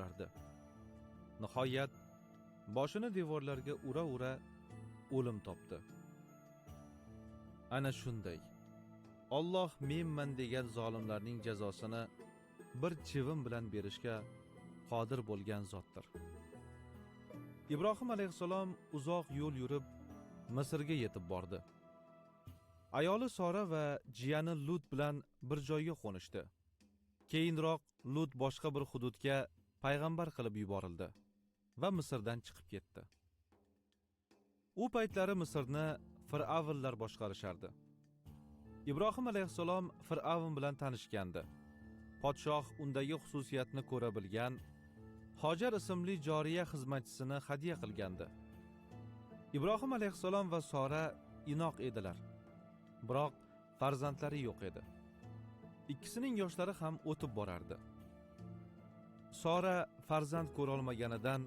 turardi. Nihoyat boshini devorlarga ura ura o'lim topdi. Ana shunday. Olloh menman degan zolimlarning jazosini bir chivin bilan berishga qodir bo'lgan zotdir. Ibrohim alayhissalom uzoq yo'l yurib misrga yetib bordi. Ayoli sora va jiyani lut bilan bir joyga qo'nishdi. Keyinroq lut boshqa bir hududga payg'ambar qilib yuborildi va misrdan chiqib ketdi. U paytlari misrni fir'avnlar boshqarishardi. Ibrohim alayhissalom fir'avn bilan tanishgandi. Podshoh undagi xususiyatni ko'ra bilgan hojar ismli joriya xizmatchisini hadya qilgandi. Ibrohim alayhissalom va sora inoq edilar biroq farzandlari yo'q edi. Ikkisining yoshlari ham o'tib borardi. Sora farzand ko'rolmaganidan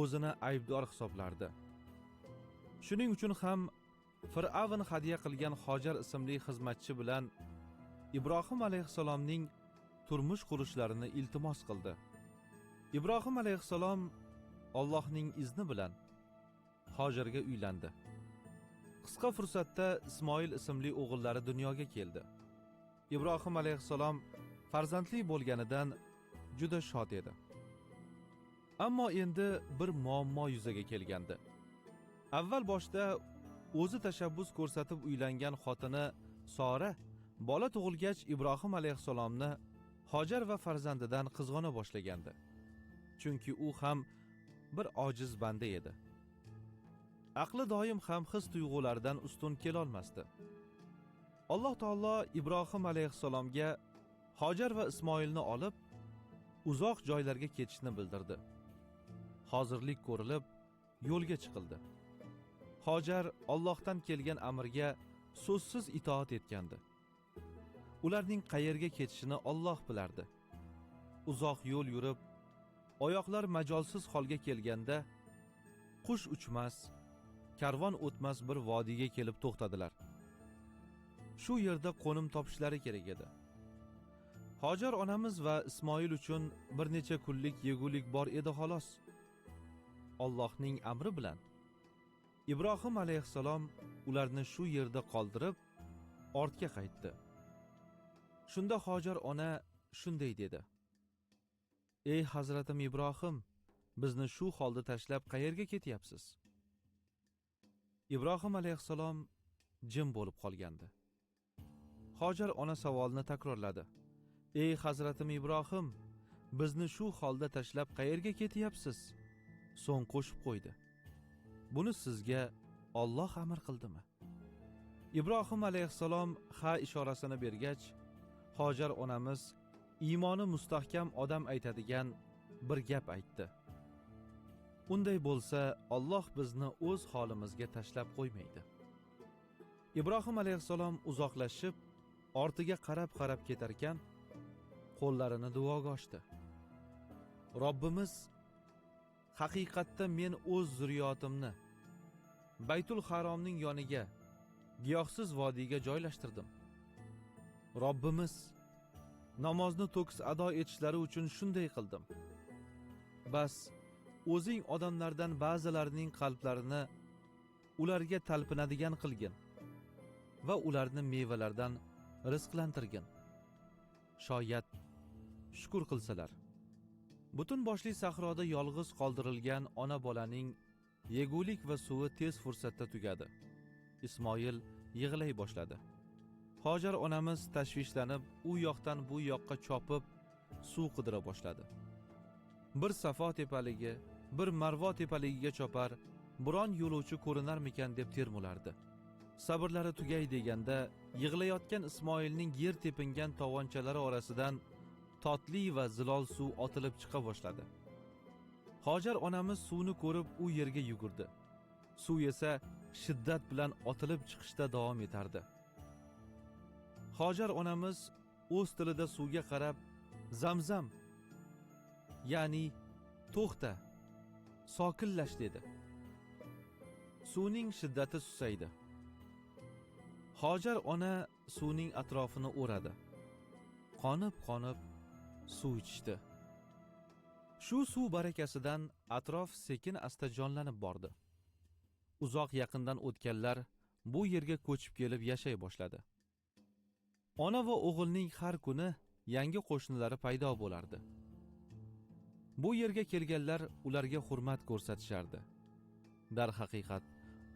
o'zini aybdor hisoblardi. Shuning uchun ham fir'avn hadya qilgan hojar ismli xizmatchi bilan ibrohim alayhissalomning turmush qurishlarini iltimos qildi. Ibrohim alayhissalom allohning izni bilan hojarga uylandi. Qisqa fursatda ismoil ismli o'g'illari dunyoga keldi. Ibrohim alayhissalom farzandli bo'lganidan juda shod edi. Ammo endi bir muammo yuzaga kelgandi. Avval boshda o'zi tashabbus ko'rsatib uylangan xotini sora bola tug'ilgach ibrohim alayhissalomni hojar va farzandidan qizg'ona boshlagandi. Chunki u ham bir ojiz banda edi. Aqli doim ham his tuyg'ularidan ustun kelolmasdi. Alloh taolo ibrohim alayhissalomga hojar va ismoilni olib uzoq joylarga ketishni bildirdi. Hozirlik ko'rilib yo'lga chiqildi. Hojar ollohdan kelgan amrga so'zsiz itoat etgandi. Ularning qayerga ketishini olloh bilardi. Uzoq yo'l yurib oyoqlar majolsiz holga kelganda qush uchmas karvon o'tmas bir vodiyga kelib to'xtadilar. Shu yerda qo'nim topishlari kerak edi. Hojar onamiz va ismoil uchun bir necha kunlik yegulik bor edi xolos. Ollohning amri bilan ibrohim alayhissalom ularni shu yerda qoldirib ortga qaytdi. Shunda hojar ona shunday dedi. Ey hazratim ibrohim bizni shu holda tashlab qayerga ketyapsiz? Ibrohim alayhissalom jim bo'lib qolgandi. Hojar ona savolni takrorladi. Ey hazratim ibrohim bizni shu holda tashlab qayerga ketyapsiz? So'ng qo'shib qo'ydi. Buni sizga olloh amr qildimi? Ibrohim alayhissalom ha ishorasini bergach hojar onamiz iymoni mustahkam odam aytadigan bir gap aytdi. Unday bo'lsa olloh bizni o'z holimizga tashlab qo'ymaydi. Ibrohim alayhissalom uzoqlashib ortiga qarab qarab ketarkan qo'llarini duoga ochdi. Robbimiz haqiqatda men o'z zurriyotimni baytul haromning yoniga giyohsiz vodiyga joylashtirdim. Robbimiz namozni to'kis ado etishlari uchun shunday qildim. Bas o'zing odamlardan ba'zilarining qalblarini ularga talpinadigan qilgin va ularni mevalardan rizqlantirgin. Shoyat shukur qilsalar. Butun boshli sahroda yolg'iz qoldirilgan ona bolaning yegulik va suvi tez fursatda tugadi. Ismoil yig'lay boshladi. Hojar onamiz tashvishlanib u yoqdan bu yoqqa chopib suv qidira boshladi. Bir safo tepaligi bir marvo tepaligiga chopar biron yo'lovchi ko'rinarmikan? deb termulardi sabrlari tugay deganda yig'layotgan ismoilning yer tepingan tovonchalari orasidan totli va zilol suv otilib chiqa boshladi. Hojar onamiz suvni ko'rib u yerga yugurdi. Suv esa shiddat bilan otilib chiqishda davom etardi. Hojar onamiz o'z tilida suvga qarab zamzam ya'ni to'xta sokinlash dedi. Suvning shiddati susaydi. Hojar ona suvning atrofini o'radi. Qonib qonib suv ichishdi. Shu suv barakasidan atrof sekin asta jonlanib bordi. Uzoq yaqindan o'tganlar bu yerga ko'chib kelib yashay boshladi. Ona va o'g'ilning har kuni yangi qo'shnilari paydo bo'lardi. Bu yerga kelganlar ularga hurmat ko'rsatishardi. Darhaqiqat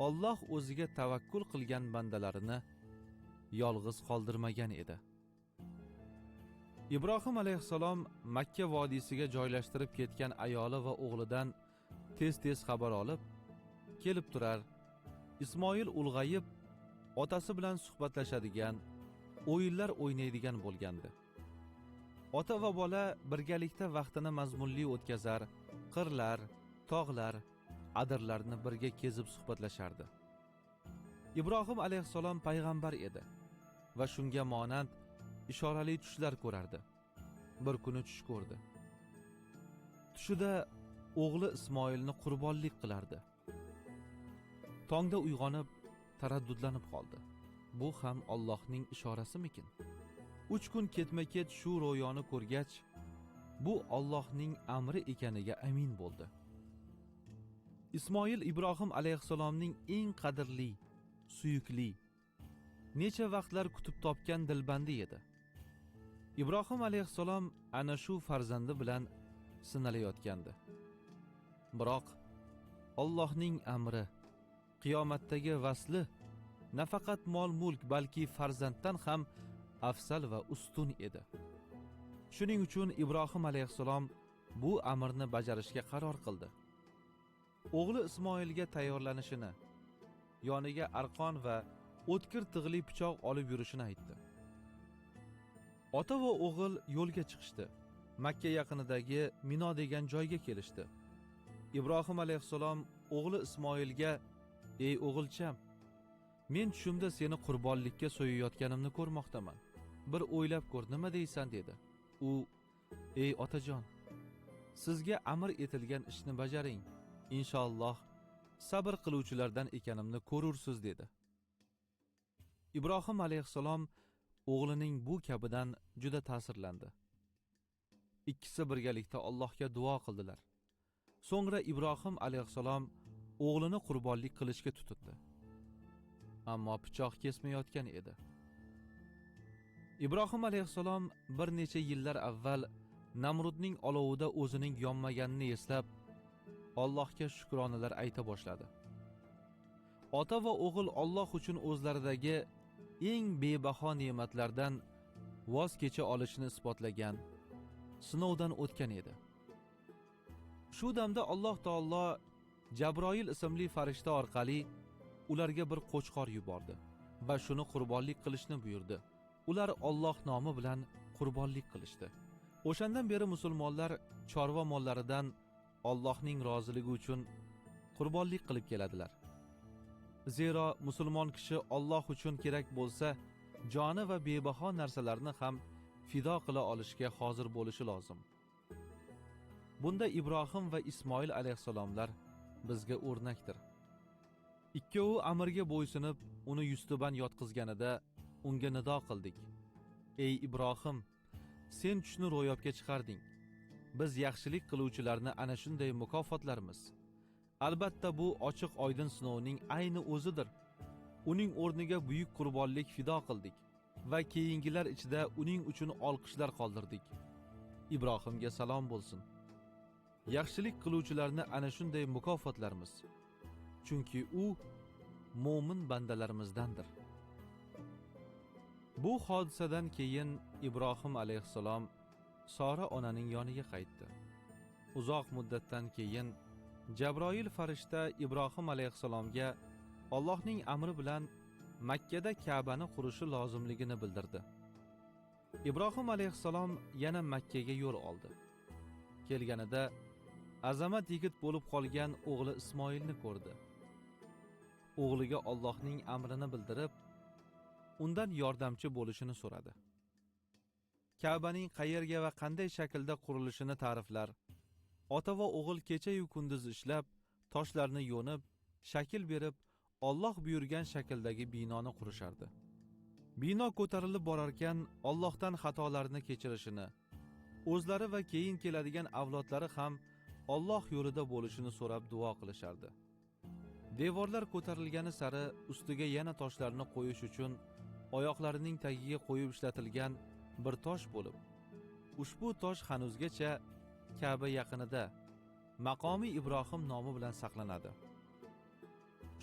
olloh o'ziga tavakkul qilgan bandalarini yolg'iz qoldirmagan edi. Ibrohim alayhissalom makka vodiysiga joylashtirib ketgan ayoli va o'g'lidan tez tez xabar olib kelib turar. Ismoil ulg'ayib otasi bilan suhbatlashadigan o'yinlar o'ynaydigan bo'lgandi. Ota va bola birgalikda vaqtini mazmunli o'tkazar qirlar tog'lar adirlarni birga kezib suhbatlashardi. Ibrohim alayhissalom payg'ambar edi va shunga monand ishorali tushlar ko'rardi. Bir kuni tush ko'rdi. Tushida o'g'li ismoilni qurbonlik qilardi. Tongda uyg'onib taraddudlanib qoldi. Bu ham ollohning ishorasimikin? Uch kun ketma ket shu ro'yoni ko'rgach bu ollohning amri ekaniga amin bo'ldi. Ismoil ibrohim alayhissalomning eng qadrli suyukli necha vaqtlar kutib topgan dilbandi edi. Ibrohim alayhissalom ana shu farzandi bilan sinalayotgandi. Biroq ollohning amri qiyomatdagi vasli nafaqat mol mulk balki farzanddan ham afzal va ustun edi. Shuning uchun ibrohim alayhissalom bu amrni bajarishga qaror qildi. O'g'li ismoilga tayyorlanishini yoniga arqon va o'tkir tig'li pichoq olib yurishini aytdi. Ota va o'g'il yo'lga chiqishdi. Makka yaqinidagi mino degan joyga kelishdi. Ibrohim alayhissalom o'g'li ismoilga ey o'g'ilcham men tushimda seni qurbonlikka so'yayotganimni ko'rmoqdaman. Bir o'ylab ko'r nima deysan? dedi. U ey otajon sizga amr etilgan ishni bajaring. Inshaalloh sabr qiluvchilardan ekanimni ko'rursiz dedi. Ibrohim alayhissalom o'g'lining bu kabidan juda ta'sirlandi. Ikkisi birgalikda allohga duo qildilar. So'ngra ibrohim alayhissalom o'g'lini qurbonlik qilishga tutindi. Ammo pichoq kesmayotgan edi. Ibrohim alayhissalom bir necha yillar avval namrudning olovida o'zining yonmaganini eslab allohga shukronalar ayta boshladi. Ota va o'g'il olloh uchun o'zlaridagi eng bebaho ne'matlardan voz kecha olishini isbotlagan sinovdan o'tgan edi. Shu damda alloh taolo jabroil ismli farishta orqali ularga bir qo'chqor yubordi va shuni qurbonlik qilishni buyurdi. Ular olloh nomi bilan qurbonlik qilishdi. O'shandan beri musulmonlar chorva mollaridan ollohning roziligi uchun qurbonlik qilib keladilar. Zero musulmon kishi olloh uchun kerak bo'lsa joni va bebaho narsalarni ham fido qila olishga hozir bo'lishi lozim. Bunda ibrohim va ismoil alayhissalomlar bizga o'rnakdir. Ikkovi amirga bo'ysunib uni yuztuban yotqizganida unga nido qildik. Ey ibrohim sen tushni ro'yobga chiqarding. Biz yaxshilik qiluvchilarni ana shunday mukofotlarmiz. Albatta bu ochiq oydin sinovning ayni o'zidir. Uning o'rniga buyuk qurbonlik fido qildik va keyingilar ichida uning uchun olqishlar qoldirdik. Ibrohimga salom bo'lsin. Yaxshilik qiluvchilarni ana shunday mukofotlarmiz chunki u mo'min bandalarimizdandir. Bu hodisadan keyin ibrohim alayhissalom sora onaning yoniga qaytdi. Uzoq muddatdan keyin jabroil farishta ibrohim alayhissalomga allohning amri bilan makkada kabani qurishi lozimligini bildirdi. Ibrohim alayhissalom yana makkaga yo'l oldi. Kelganida azamat yigit bo'lib qolgan o'g'li ismoilni ko'rdi. O'g'liga ollohning amrini bildirib undan yordamchi bo'lishini so'radi. Kabaning qayerga va qanday shaklda qurilishini ta'riflar ota va o'g'il kechayu kunduz ishlab toshlarni yo'nib shakl berib olloh buyurgan shakldagi binoni qurishardi bino ko'tarilib borarkan ollohdan xatolarni kechirishini o'zlari va keyin keladigan avlodlari ham Alloh yo'lida bo'lishini so'rab duo qilishardi. Devorlar ko'tarilgani sari ustiga yana toshlarni qo'yish uchun oyoqlarining tagiga qo'yib ishlatilgan bir tosh bo'lib, ushbu tosh hanuzgacha Ka'ba yaqinida maqomi Ibrohim nomi bilan saqlanadi.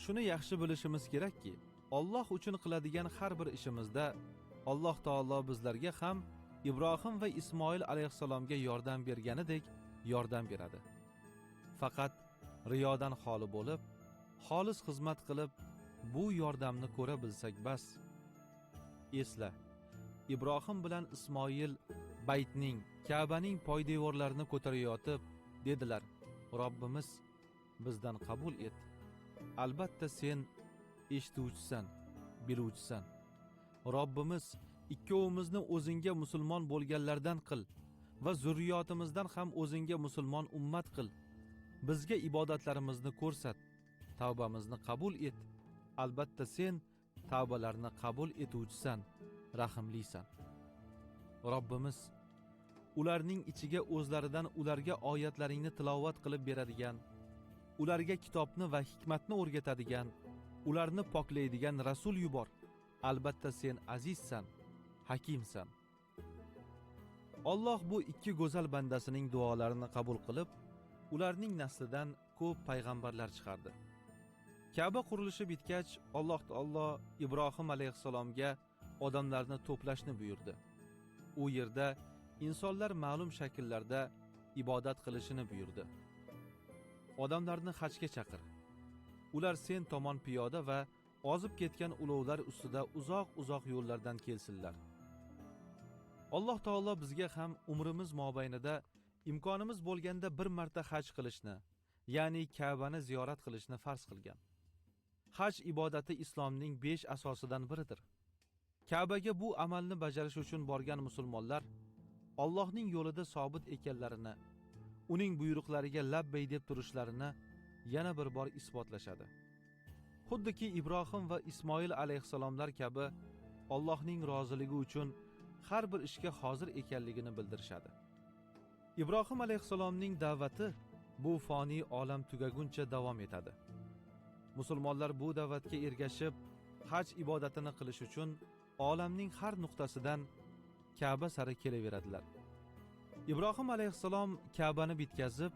Shuni yaxshi bilishimiz kerakki, Alloh uchun qiladigan har bir ishimizda Alloh taolo bizlarga ham Ibrohim va Ismoil alayhissalomga yordam berganidek yordam beradi. Faqat riyodan xoli bo'lib, xolis xizmat qilib, bu yordamni ko'ra bilsak bas. Esla, Ibrohim bilan Ismoil baytning, Ka'baning poydevorlarini ko'tarayotib, dedilar: Robbimiz bizdan qabul et. Albatta sen eshituvchisan, biluvchisan. Robbimiz ikkovimizni o'zingga musulmon bo'lganlardan qil va zurriyotimizdan ham o'zingga musulmon ummat qil. Bizga ibodatlarimizni ko'rsat, tavbamizni qabul et. Albatta sen tavbalarni qabul etuvchisan, rahmlisan Robbimiz ularning ichiga o'zlaridan ularga oyatlaringni tilovat qilib beradigan, ularga kitobni va hikmatni o'rgatadigan, ularni poklaydigan rasul yubor. Albatta sen azizsan, hakimsan. Alloh bu ikki go'zal bandasining duolarini qabul qilib, ularning naslidan ko'p payg'ambarlar chiqardi. Ka'ba qurilishi bitgach, Alloh taolo Ibrohim alayhissalomga odamlarni to'plashni buyurdi. U yerda insonlar ma'lum shakllarda ibodat qilishini buyurdi. Odamlarni hajga chaqir. Ular sen tomon piyoda va ozib ketgan ulovlar ustida uzoq-uzoq yo'llardan kelsinlar. Alloh taolo bizga ham umrimiz mobaynida imkonimiz bo'lganda bir marta haj qilishni, ya'ni Ka'bani ziyorat qilishni farz qilgan. Haj ibodati islomning 5 asosidan biridir. Ka'baga bu amalni bajarish uchun borgan musulmonlar Allohning yo'lida sobit ekanlarini, uning buyruqlariga labbay deb turishlarini yana bir bor isbotlashadi. Xuddiki Ibrohim va Ismoil alayhissalomlar kabi Allohning roziligi uchun har bir ishga hozir ekanligini bildirishadi. Ibrohim alayhissalomning da'vati bu foniy olam tugaguncha davom etadi. Musulmonlar bu da'vatga ergashib, haj ibodatini qilish uchun olamning har nuqtasidan Ka'ba sari kelaveradilar. Ibrohim alayhissalom Ka'bani bitkazib,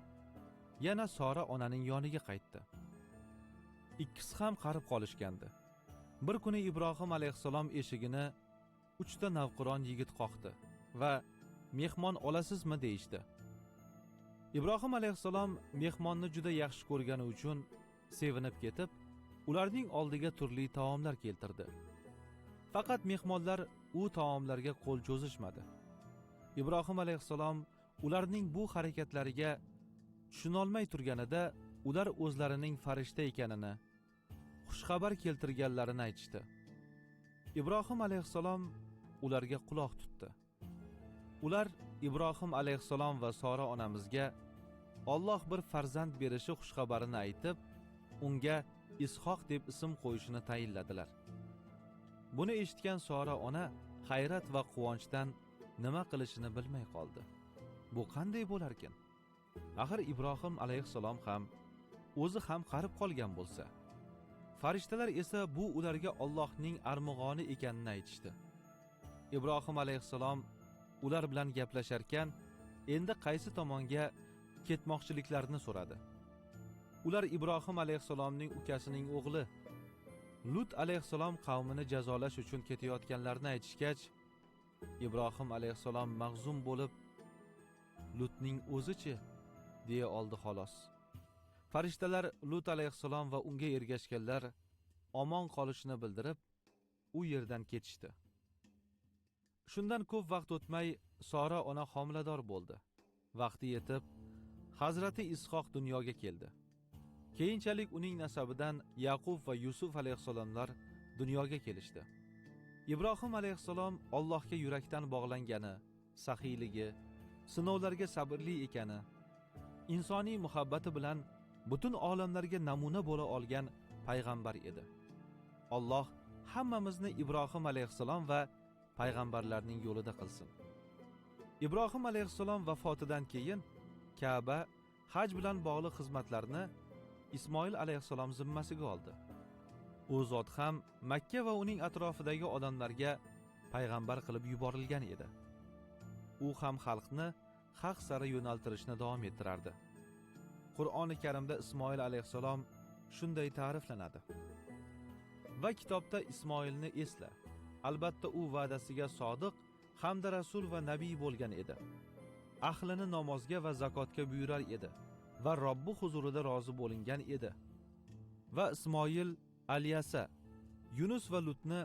yana Sora onaning yoniga qaytdi. Ikkisi ham qarib qolishgandi. Bir kuni Ibrohim alayhissalom eshigini uchta navqiron yigit qoqdi va mehmon olasizmi deyishdi. Ibrohim alayhissalom mehmonni juda yaxshi ko'rgani uchun sevinib ketib, ularning oldiga turli taomlar keltirdi. Faqat mehmonlar u taomlarga qo'l cho'zishmadi. Ibrohim alayhissalom ularning bu harakatlariga tushunolmay turganida ular o'zlarining farishta ekanini, xushxabar keltirganlarini aytishdi. Ibrohim alayhissalom ularga quloq tutdi. Ular Ibrohim alayhissalom va Sora onamizga Alloh bir farzand berishi xushxabarini aytib, unga Ishoq deb ism qo'yishini tayinladilar. Buni eshitgan Sora ona hayrat va quvonchdan nima qilishini bilmay qoldi. Bu qanday bo'larkin? Axir Ibrohim alayhissalom ham o'zi ham qarib qolgan bo'lsa, farishtalar esa bu ularga Allohning armug'oni ekanini aytishdi. Ibrohim alayhissalom ular bilan gaplasharkan, endi qaysi tomonga ketmoqchiliklarini so'radi. Ular Ibrohim alayhissalomning ukasining o'g'li Lut alayhissalom qavmini jazolash uchun ketayotganlarini aytishgach, Ibrohim alayhissalom mag'zum bo'lib, Lutning o'zichi deya oldi xolos. Farishtalar Lut alayhissalom va unga ergashganlar omon qolishini bildirib, u yerdan ketishdi. Shundan ko'p vaqt o'tmay Sora ona homilador bo'ldi. Vaqti yetib, Hazrati Ishoq dunyoga keldi. Keyinchalik uning nasabidan Yaqub va Yusuf alayhissalomlar dunyoga kelishdi. Ibrohim alayhissalom Allohga yurakdan bog'langani, saxiyligi, sinovlarga sabrli ekani, insoniy muhabbati bilan butun olamlarga namuna bo'la olgan payg'ambar edi. Alloh hammamizni Ibrohim alayhissalom va payg'ambarlarning yo'lida qilsin. ibrohim alayhissalom vafotidan keyin kaba haj bilan bog'liq xizmatlarni ismoil alayhissalom zimmasiga oldi. U zot ham makka va uning atrofidagi odamlarga payg'ambar qilib yuborilgan edi. U ham xalqni haq sari yo'naltirishni davom ettirardi. Qur'oni karimda ismoil alayhissalom shunday ta'riflanadi. Va kitobda ismoilni esla albatta u va'dasiga sodiq hamda rasul va nabiy bo'lgan edi. Ahlini namozga va zakotga buyurar edi. Va robbi huzurida rozi bo'lingan edi. Va ismoil alyasa yunus va lutni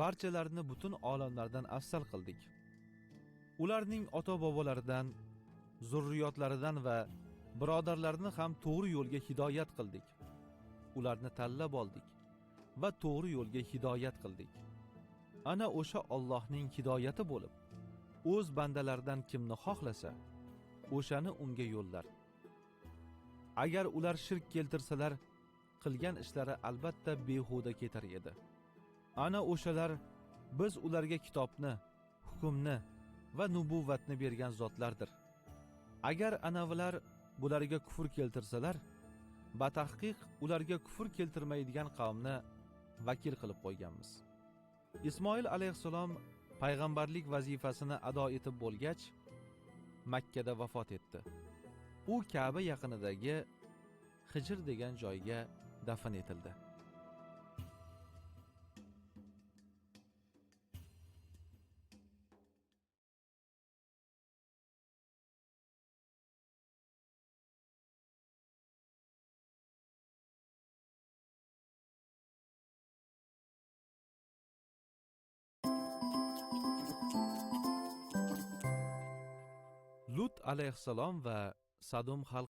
barchalarini butun olamlardan afzal qildik. Ularning ota bobolaridan zurriyotlaridan va birodarlarini ham to'g'ri yo'lga hidoyat qildik. Ularni tanlab oldik va to'g'ri yo'lga hidoyat qildik. Ana o'sha Allohning hidoyati bo'lib o'z bandalaridan kimni xohlasa o'shani unga yo'llar. Agar ular shirk keltirsalar qilgan ishlari albatta behuda ketar edi. Ana o'shalar biz ularga kitobni hukmni va nubuvvatni bergan zotlardir. Agar anavilar bularga kufr keltirsalar batahqiq ularga kufr keltirmaydigan qavmni vakil qilib qo'yganmiz. Ismoil alayhissalom payg'ambarlik vazifasini ado etib bo'lgach makkada vafot etdi. U kaba yaqinidagi hijr degan joyga dafn etildi. Lut alayhissalom va Saddam খাল